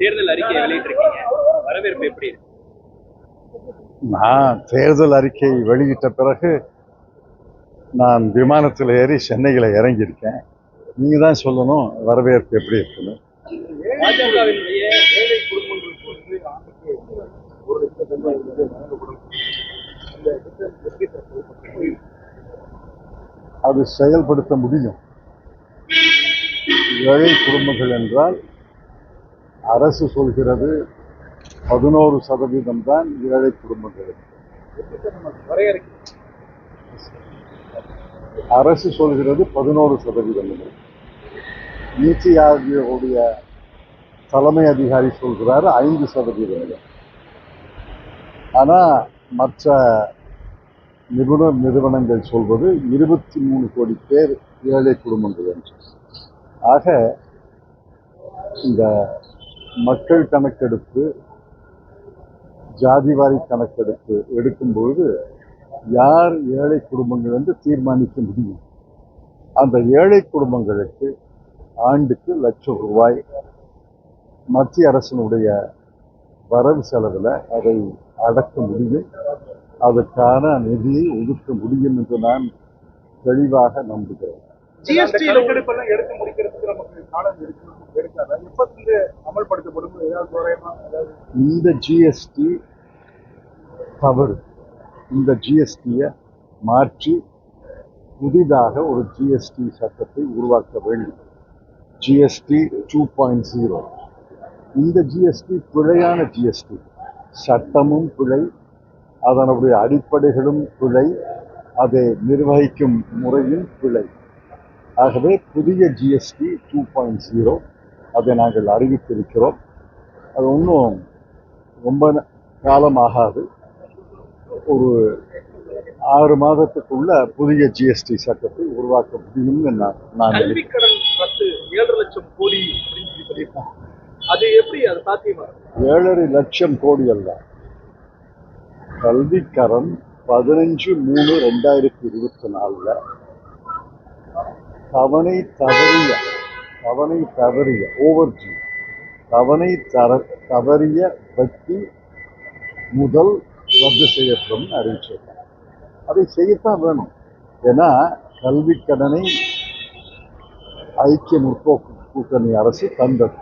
தேர்தல் அறிக்கையை வெளியிட்டிருக்கீங்க. வரவேற்பு எப்படி இருக்கு? நான் தேர்தல் அறிக்கை வெளியிட்ட பிறகு நான் விமானத்தில் ஏறி சென்னையில் இறங்கியிருக்கேன். நீங்கள் தான் சொல்லணும் வரவேற்பு எப்படி செயல்படுத்தப்படும்? அது செயல்படுத்த முடியும். ஏழை குடும்பங்கள் என்றால் அரசு சொல்கிறது பதினோரு சதவீதம் தான் ஏழை குடும்பங்கள். அரசு சொல்கிறது பதினோரு சதவீதம். நீச்சி ஆகியோருடைய தலைமை அதிகாரி சொல்கிறார் ஐந்து சதவீதம். ஆனால் ஆனா மற்ற நிபுணர் நிறுவனங்கள் சொல்வது இருபத்தி மூணு கோடி பேர் ஏழை குடும்பங்கள் என்று. ஆக இந்த மக்கள் கணக்கெடுப்பு ஜாதிவாரி கணக்கெடுப்பு எடுக்கும் பொழுது யார் ஏழை குடும்பங்கள் என்று தீர்மானிக்க முடியும்? அந்த ஏழை குடும்பங்களுக்கு ஆண்டுக்கு லட்சம் ரூபாய். மத்திய அரசினுடைய வரவு செலவில் அதை அடக்க முடியும். அதற்கான நிதியை ஒதுக்க முடியும் என்று நான் தெளிவாக நம்புகிறேன். ஜிஎஸ்டி கணக்கெடுப்பெல்லாம் எடுத்து முடிக்கிறதுக்கு நமக்கு காலம் எடுக்கணும். இந்த ஜிஎஸ்டி தவறு. இந்த ஜிஎஸ்டியை மாற்றி புதிதாக ஒரு ஜிஎஸ்டி சட்டத்தை உருவாக்க வேண்டும். ஜிஎஸ்டி டூ பாயிண்ட் ஜீரோ இந்த ஜிஎஸ்டி பிழையான ஜிஎஸ்டி சட்டமும் பிழை அதனுடைய அடிப்படைகளும் பிழை அதை நிர்வகிக்கும் முறையும் பிழை. ஆகவே புதிய ஜிஎஸ்டி டூ பாயிண்ட் ஜீரோ அதை நாங்கள் அறிவித்திருக்கிறோம். அது ஒன்றும் ரொம்ப காலம் ஆகாது ஒரு ஆறு மாதத்துக்குள்ள புதிய ஜிஎஸ்டி சட்டத்தை உருவாக்க முடியும்னு நான் நான் ஏழரை லட்சம் கோடி அது எப்படி அது சாத்தியமா? ஏழரை லட்சம் கோடி அல்ல. கல்விக்கடன் பதினஞ்சு மூணு ரெண்டாயிரத்தி இருபத்தி நாலுல தவணை தவறிய தவணை தவறிய ஓவர்ஜி தவணை தர தவறிய வட்டி முதல் ரத்து செய்யப்படும் அறிவிச்சிருக்காங்க அதை செய்யத்தான் வேணும். ஏன்னா கல்விக்கடனை ஐக்கிய முற்போக்கு கூட்டணி அரசு தந்தது.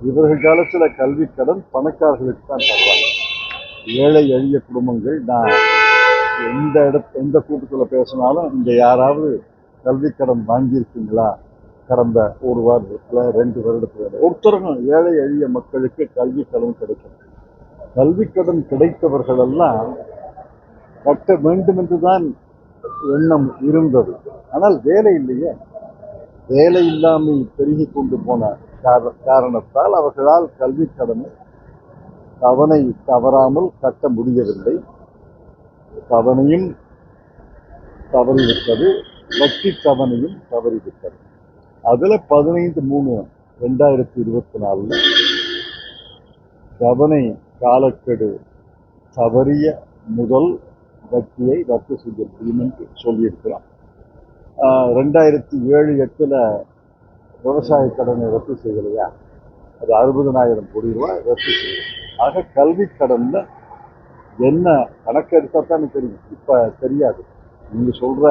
இவர்கள் காலத்தில் கல்விக்கடன் பணக்காரர்களுக்கு தான் தருவாங்க. ஏழை எளிய குடும்பங்கள் நான் எந்த இடத்து எந்த கூட்டத்தில் பேசினாலும் இங்கே யாராவது கல்விக்கடன் வாங்கியிருக்கீங்களா? கடந்த ஒரு வாரத்தில் ரெண்டு வருடத்தில் ஒருத்தரும் ஏழை எளிய மக்களுக்கு கல்விக்கடன் கிடைக்கும். கல்விக்கடன் கிடைத்தவர்கள் எல்லாம் கட்ட வேண்டும் என்று தான் எண்ணம் இருந்தது. ஆனால் வேலை இல்லையே. வேலை இல்லாமல் பெருகி கொண்டு போன கார- காரணத்தால் அவர்களால் கல்வி கடனை தவணை தவறாமல் கட்ட முடியவில்லை. தவணையும் தவறிவிட்டது. வட்டி தவணையும் தவறிவிட்டது. அதுல பதினைந்து மூணு ரெண்டாயிரத்தி இருபத்தி நாலுல தவணை காலக்கெடு தவறிய முதல் வட்டியை ரத்து செய்ய முடியும் என்று சொல்லியிருக்கிறான். ஆஹ் ரெண்டாயிரத்தி ஏழு எட்டுல விவசாய கடனை ரத்து செய்யலையா? அது அறுபதனாயிரம் கோடி ரூபாய் ரத்து செய்யும் ஆக கல்வி கடன்ல என்ன கணக்கெடுத்தா தான் தெரியும். இப்போ தெரியாது. நீங்க சொல்ற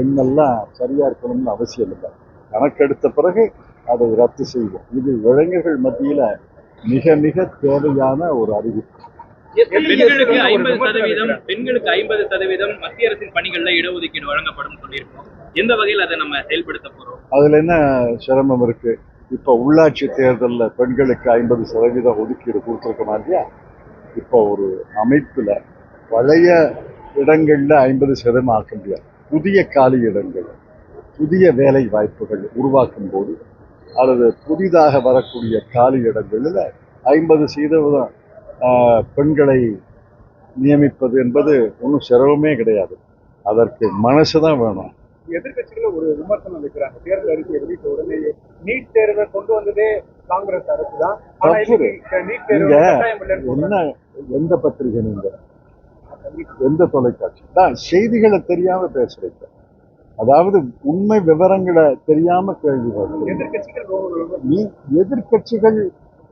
எண்ணெல்லாம் சரியா இருக்கணும்னு அவசியம் இல்லை. கணக்கெடுத்த பிறகு அதை ரத்து செய்வோம். இது இளைஞர்கள் மத்தியில மிக மிக தேவையான ஒரு அறிவிப்பு பெண்களுக்கு ஐம்பது சதவீதம். பெண்களுக்கு ஐம்பது சதவீதம் மத்திய அரசின் பணிகள்ல இடஒதுக்கீடு வழங்கப்படும் சொல்லியிருக்கோம். எந்த வகையில் அதை நம்ம செயல்படுத்த போறோம்? அதுல என்ன சிரமம் இருக்கு? இப்ப உள்ளாட்சி தேர்தல்ல பெண்களுக்கு ஐம்பது சதவீதம் ஒதுக்கீடு கொடுத்துருக்கோம் இல்லையா? இப்போ ஒரு அமைப்புல பழைய இடங்கள்ல ஐம்பது சதவீதம் ஆக்க முடியாது. புதிய காலி இடங்கள் புதிய வேலை வாய்ப்புகள் உருவாக்கும் போது அல்லது புதிதாக வரக்கூடிய காலி இடங்களில் ஐம்பது சதவீதம் பெண்களை நியமிப்பது என்பது ஒன்றும் சிரமமே கிடையாது. அதற்கு மனசு தான் வேணும். எதிர்க்கட்சிகள் ஒரு விமர்சனம் வைக்கிறாங்க தேர்தல் அறிக்கையை வெளியிட்ட உடனே நீட் தேர்வை கொண்டு வந்ததே காங்கிரஸ் அரசு தான் என்ன. எந்த பத்திரிகை நீங்க? எந்த தொலைக்காட்சி தான் செய்திகளை தெரியாம பேசுறீங்க. அதாவது உண்மை விவரங்களை தெரியாம கேள்வி நீ எதிர்க்கட்சிகள்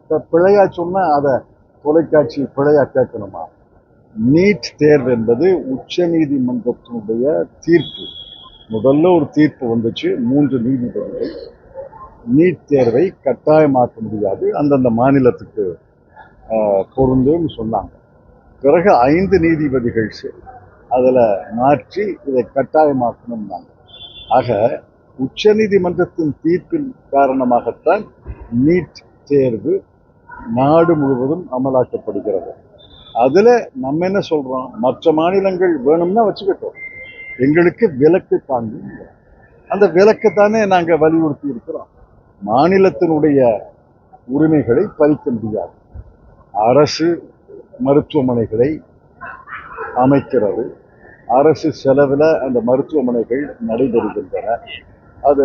இப்ப பிழையா சொன்னா அதை தொலைக்காட்சி பிழையா கேட்கணுமா? நீட் தேர்வு என்பது உச்ச நீதிமன்றத்தினுடைய தீர்ப்பு. முதல்ல ஒரு தீர்ப்பு வந்துச்சு மூன்று நீதிபதிகள். நீட் தேர்வை கட்டாயமாக்க முடியாது. அந்தந்த மாநிலத்துக்கு ஆஹ், பொருந்தும்னு சொன்னாங்க. பிறகு ஐந்து நீதிபதிகள் அதில் மாற்றி இதை கட்டாயமாக்கணும்னாங்க ஆக உச்சநீதிமன்றத்தின் தீர்ப்பின் காரணமாகத்தான் நீட் தேர்வு நாடு முழுவதும் அமலாக்கப்படுகிறது. அதில் நம்ம என்ன சொல்கிறோம் மற்ற மாநிலங்கள் வேணும்னா வச்சுக்கிட்டோம். எங்களுக்கு விலக்கு தாங்கும் அந்த விலக்கு தானே நாங்கள் வலியுறுத்தி இருக்கிறோம். மாநிலத்தினுடைய உரிமைகளை பறிக்க முடியாது. அரசு மருத்துவமனைகளை அமைக்கிறது. அரசு செலவில் அந்த மருத்துவமனைகள் நடைபெறுகின்றன. அது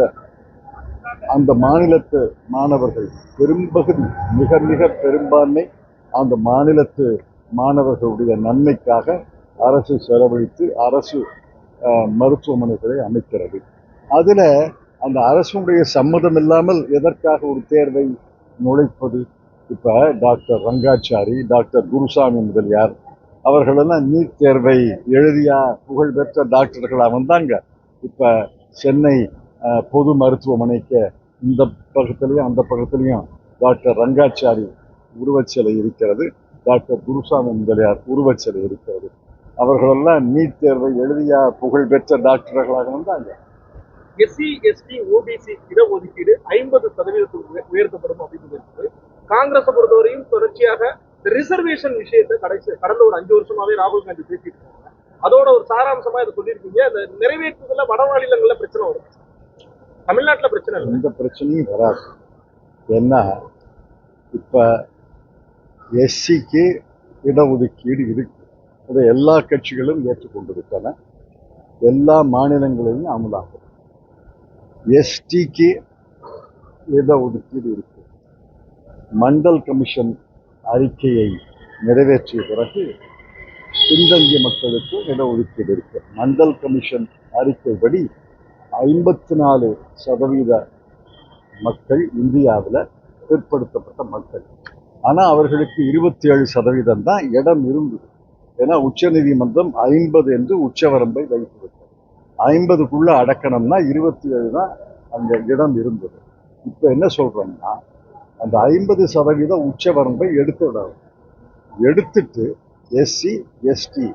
அந்த மாநிலத்து மாணவர்கள் பெரும்பகுதி மிக மிக பெரும்பான்மை அந்த மாநிலத்து மாணவர்களுடைய நன்மைக்காக அரசு செலவழித்து அரசு மருத்துவமனைகளை அமைக்கிறது. அதில் அந்த அரசுடைய சம்மதம் இல்லாமல் எதற்காக ஒரு தேர்வை நுழைப்பது இப்போ டாக்டர் ரங்காச்சாரி டாக்டர் குருசாமி முதலியார் அவர்களெல்லாம் நீட் தேர்வை எழுதியா புகழ்பெற்ற டாக்டர்களாக வந்தாங்க இப்போ சென்னை பொது மருத்துவமனைக்கு இந்த பக்கத்துலேயும் அந்த பக்கத்துலேயும் டாக்டர் ரங்காச்சாரி உருவச்சிலை இருக்கிறது. டாக்டர் குருசாமி முதலியார் உருவச்சிலை இருக்கிறது. அவர்களெல்லாம் நீட் தேர்வை எழுதியா புகழ்பெற்ற டாக்டர்களாக வந்தாங்க. எஸ்சி எஸ்டி ஓபிசி இடஒதுக்கீடு ஐம்பது சதவீதத்துக்கு உயர்த்தப்படும் அப்படின்னு இருக்குது காங்கிரஸை பொறுத்தவரையும் தொடர்ச்சியாக ரிசர்வேஷன் விஷயத்தை கடைசி கடந்த ஒரு அஞ்சு வருஷமாவே ராகுல் காந்தி பேசிட்டு இருக்காங்க அதோட ஒரு சாராம்சமா இதை சொல்லியிருக்கீங்க. அந்த நிறைவேற்றுதல வட மாநிலங்கள்ல பிரச்சனை வரும். தமிழ்நாட்டுல பிரச்சனை இல்லை. எந்த பிரச்சனையும் வராது. ஏன்னா இப்ப எஸ்சிக்கு இடஒதுக்கீடு இருக்கு. அதை எல்லா கட்சிகளும் ஏற்றுக்கொண்டிருக்கன எல்லா மாநிலங்களிலும் அமலாகும் எஸ்டிக்கு இடஒதுக்கீடு இருக்கு. மண்டல் கமிஷன் அறிக்கையை நிறைவேற்றிய பிறகு பின்தங்கிய மக்களுக்கு இடஒதுக்கீடு இருக்கு மண்டல் கமிஷன் அறிக்கைப்படி ஐம்பத்தி நாலு சதவீத மக்கள் இந்தியாவில் பிற்படுத்தப்பட்ட மக்கள். ஆனால் அவர்களுக்கு இருபத்தி ஏழு சதவீதம் தான் இடம் இருந்தது. ஏன்னா உச்சநீதிமன்றம் ஐம்பது என்று உச்சவரம்பை வைத்துவிட்டது ஐம்பதுக்குள்ளே அடக்கணும்னா இருபத்தி ஏழு தான் அந்த இடம் இருந்தது. இப்போ என்ன சொல்கிறோம்னா அந்த ஐம்பது சதவீத உச்சவரம்பை எடுத்து விடணும் எடுத்துட்டு எஸ்சி எஸ்டி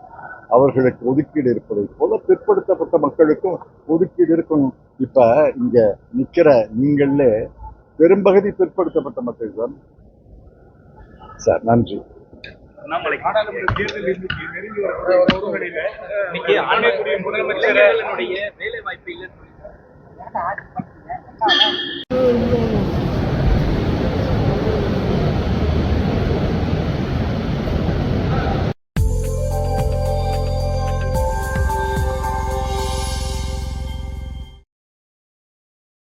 அவர்களுக்கு ஒதுக்கீடு இருப்பதைப் போல பிற்படுத்தப்பட்ட மக்களுக்கும் ஒதுக்கீடு இருக்கணும். இப்ப இங்க நிக்கிற நீங்களே பெரும்பகுதி பிற்படுத்தப்பட்ட மக்கள் தான். சார் நன்றி. நாடாளுமன்ற தேர்தல் நெருங்கி மாநிலத்துடைய முதலமைச்சர் வேலை வாய்ப்பு சொல்லியிருக்காங்க.